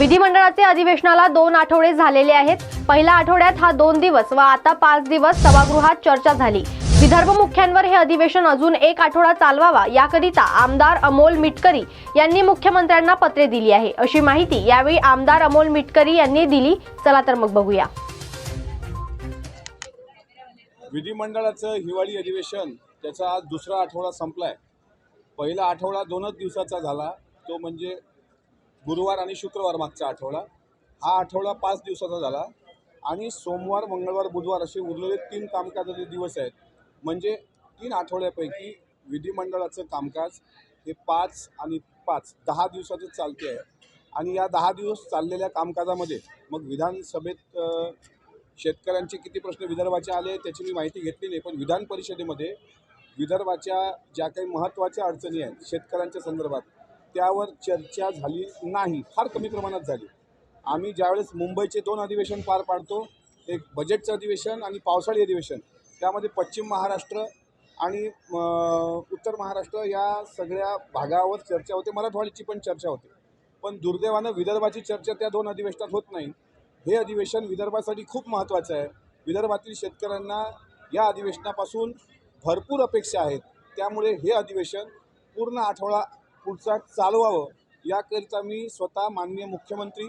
विधिमंडळाचे अधिवेशनाला दोन आठवडे झालेले आहेत. पहिल्या आठवड्यात हा दोन दिवस व आता पाच दिवस सभागृहात चर्चा झाली. विदर्भ मुख्यांवर हे अधिवेशन अजून एक आठवडा चालवावा याकरिता आमदार अमोल मिटकरी यांनी मुख्यमंत्र्यांना पत्रे दिली आहे. अशी माहिती यावेळी आमदार अमोल मिटकरी यांनी दिली. चला तर मग बघूया. विधिमंडळाचं हिवाळी अधिवेशन त्याचा आज दुसरा आठवडा संपलाय. पहिला आठवडा दोनच दिवसाचा झाला. तो म्हणजे गुरुवार आणि शुक्रवार मागचा आठवडा. हा आठवडा पाच दिवसाचा झाला आणि सोमवार मंगळवार बुधवार असे उरलेले तीन कामकाजाचे दिवस आहेत म्हणजे तीन आठवड्यापैकी विधिमंडळाचं कामकाज हे पाच आणि पाच दहा दिवसाचं चालते आहे. आणि या दहा दिवस चाललेल्या कामकाजामध्ये मग विधानसभेत शेतकऱ्यांचे किती प्रश्न विदर्भाचे आले त्याची मी माहिती घेतली नाही पण विधान परिषदेमध्ये विदर्भाच्या ज्या काही महत्त्वाच्या अडचणी आहेत शेतकऱ्यांच्या संदर्भात त्यावर चर्चा झाली नाही. फार कमी प्रमाणात झाली. आम्ही ज्यावेळेस मुंबईचे दोन अधिवेशन पार पाडतो एक बजेटचं अधिवेशन आणि पावसाळी अधिवेशन त्यामध्ये पश्चिम महाराष्ट्र आणि उत्तर महाराष्ट्र या सगळ्या भागावर चर्चा होते. मराठवाडीची पण चर्चा होते. पण दुर्दैवानं विदर्भाची चर्चा त्या दोन अधिवेशनात होत नाही. हे अधिवेशन विदर्भासाठी खूप महत्त्वाचं आहे. विदर्भातील शेतकऱ्यांना या अधिवेशनापासून भरपूर अपेक्षा आहेत. त्यामुळे हे अधिवेशन पूर्ण आठवडा पुढचा चालवावं याकरिता मी स्वतः माननीय मुख्यमंत्री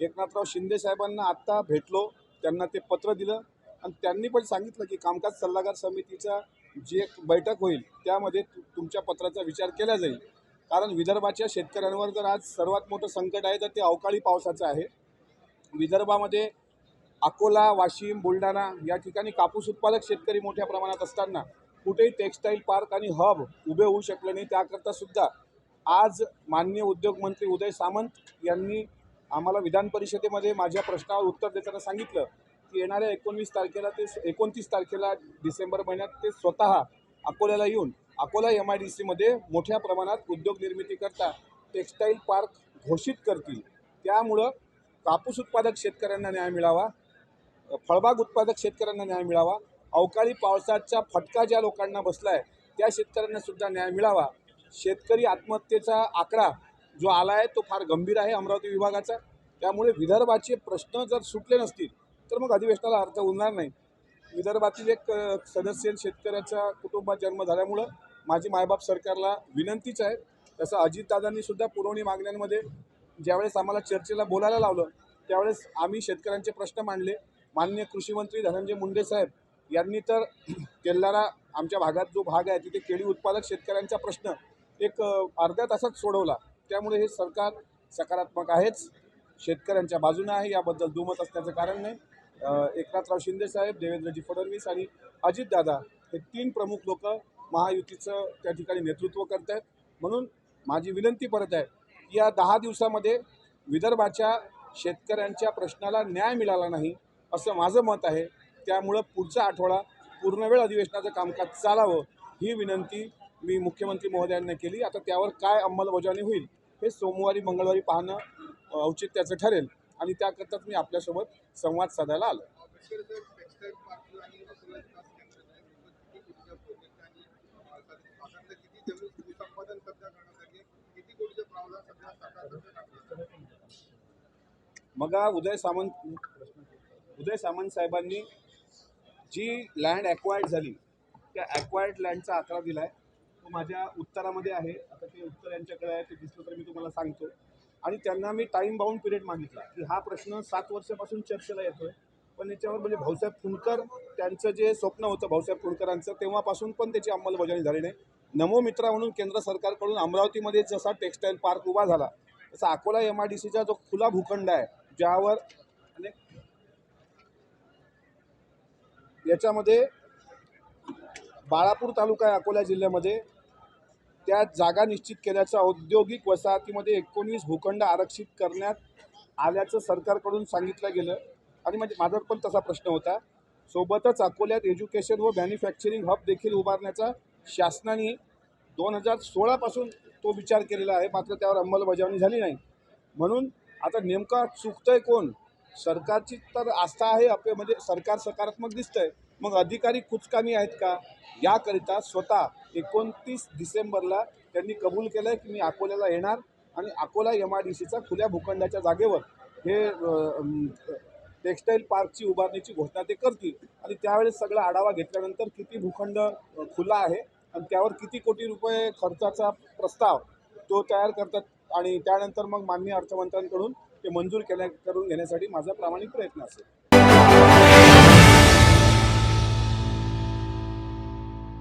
एकनाथराव शिंदे साहेबांना आत्ता भेटलो त्यांना ते पत्र दिलं आणि त्यांनी पण सांगितलं की कामकाज सल्लागार समितीचा जी एक बैठक होईल त्यामध्ये तु- तुमच्या पत्राचा विचार केला जाईल. कारण विदर्भाच्या शेतकऱ्यांवर जर आज सर्वात मोठं संकट आहे तर ते अवकाळी पावसाचं आहे. विदर्भामध्ये अकोला वाशिम बुलढाणा या ठिकाणी कापूस उत्पादक शेतकरी मोठ्या प्रमाणात असताना कुठेही टेक्स्टाईल पार्क आणि हब उभे होऊ शकले नाही त्याकरता सुद्धा आज माननीय उद्योगमंत्री उदय सामंत यांनी आम्हाला विधान परिषदेमध्ये माझ्या प्रश्नावर उत्तर देताना सांगितलं की येणाऱ्या एकोणवीस तारखेला ते एकोणतीस तारखेला डिसेंबर महिन्यात ते स्वतः अकोल्याला येऊन अकोला एम आय डी सीमध्ये मोठ्या प्रमाणात उद्योग निर्मितीकरता टेक्स्टाईल पार्क घोषित करतील. त्यामुळं कापूस उत्पादक शेतकऱ्यांना न्याय मिळावा फळबाग उत्पादक शेतकऱ्यांना न्याय मिळावा अवकाळी पावसाचा फटका ज्या लोकांना बसला आहे त्या शेतकऱ्यांना सुद्धा न्याय मिळावा. शेतकरी आत्महत्येचा आकडा जो आला आहे तो फार गंभीर आहे अमरावती विभागाचा. त्यामुळे विदर्भाचे प्रश्न जर सुटले नसतील तर मग अधिवेशनाला अर्थ होणार नाही. विदर्भातील एक सदस्य शेतकऱ्याचा कुटुंबात जन्म झाल्यामुळं माझी मायबाप सरकारला विनंतीच आहे. तसं अजितदादांनी सुद्धा पुरवणी मागण्यांमध्ये ज्यावेळेस आम्हाला चर्चेला बोलायला लावलं त्यावेळेस आम्ही शेतकऱ्यांचे प्रश्न मांडले. माननीय कृषीमंत्री धनंजय मुंडे साहेब यांनी तर तेल्लारा आमच्या भागात जो भाग आहे तिथे केळी उत्पादक शेतकऱ्यांचा प्रश्न एक अर्ध्या तासात सोडवला. त्यामुळे हे सरकार सकारात्मक आहेच. शेतकऱ्यांच्या बाजूने आहे. याबद्दल दुमत असण्याचं कारण नाही. एकनाथराव शिंदेसाहेब देवेंद्रजी फडणवीस आणि अजितदादा हे तीन प्रमुख लोक महायुतीचं त्या ठिकाणी नेतृत्व करत आहेत म्हणून माझी विनंती परत आहे की या दहा दिवसामध्ये विदर्भाच्या शेतकऱ्यांच्या प्रश्नाला न्याय मिळाला नाही असं माझं मत आहे. त्यामुळं पुढचा आठवडा पूर्णवेळ अधिवेशनाचं कामकाज चालावं ही विनंती मी मुख्यमंत्री महोदयांना केली. आता त्यावर काय अंमलबजावणी होईल हे सोमवारी मंगळवारी पाहणं औचित्याचं ठरेल. आणि त्याकरताच मी आपल्यासोबत संवाद साधायला आलो मग उदय सामंत उदय सामंत साहेबांनी जी लँड ॲक्वायर्ड झाली त्या ॲक्वायर्ड लँडचा आकडा दिला आहे तो माझ्या उत्तरामध्ये आहे. आता ते उत्तर यांच्याकडे आहे ते दिसलं तर मी तुम्हाला सांगतो. आणि त्यांना मी टाईम बाउंड पिरियड मागितला की हा प्रश्न सात वर्षापासून चर्चेला येतोय. पण याच्यावर म्हणजे भाऊसाहेब फुंडकर त्यांचं जे स्वप्न होतं भाऊसाहेब फुंडकरांचं तेव्हापासून पण त्याची अंमलबजावणी झाली नाही. नमो मित्रा म्हणून केंद्र सरकारकडून अमरावतीमध्ये जसा टेक्स्टाईल पार्क उभा झाला तसा अकोला एम आय डी सीचा जो खुला भूखंड आहे ज्यावर अनेक याच्यामध्ये बाळापूर तालुका आहे अकोला जिल्ह्यामध्ये त्या जागा निश्चित केल्याचं औद्योगिक वसाहतीमध्ये एकोणीस भूखंड आरक्षित करण्यात आल्याचं सरकारकडून सांगितलं गेलं. आणि म्हणजे माझा पण तसा प्रश्न होता. सोबतच अकोल्यात एज्युकेशन व मॅन्युफॅक्चरिंग हब देखील उभारण्याचा शासनाने दोन हजार सोळापासून तो विचार केलेला आहे. मात्र त्यावर अंमलबजावणी झाली नाही. म्हणून आता नेमका चुकतंय कोण? सरकारची तर आस्था आहे आपले म्हणजे सरकार सकारात्मक दिसतंय. मग अधिकारी कुचकामी आहेत का? याकरिता स्वतः एकोणतीस डिसेंबरला त्यांनी कबूल केलं आहे की मी अकोल्याला येणार आणि अकोला एम आय डी सीचा खुल्या भूखंडाच्या जागेवर हे टेक्स्टाईल पार्कची उभारणीची घोषणा ते करतील. आणि त्यावेळेस सगळा आढावा घेतल्यानंतर किती भूखंड खुला आहे आणि त्यावर किती कोटी रुपये खर्चाचा प्रस्ताव तो तयार करतात आणि त्यानंतर मग माननीय अर्थमंत्र्यांकडून ते मंजूर केल्या करून घेण्यासाठी माझा प्रामाणिक प्रयत्न असेल.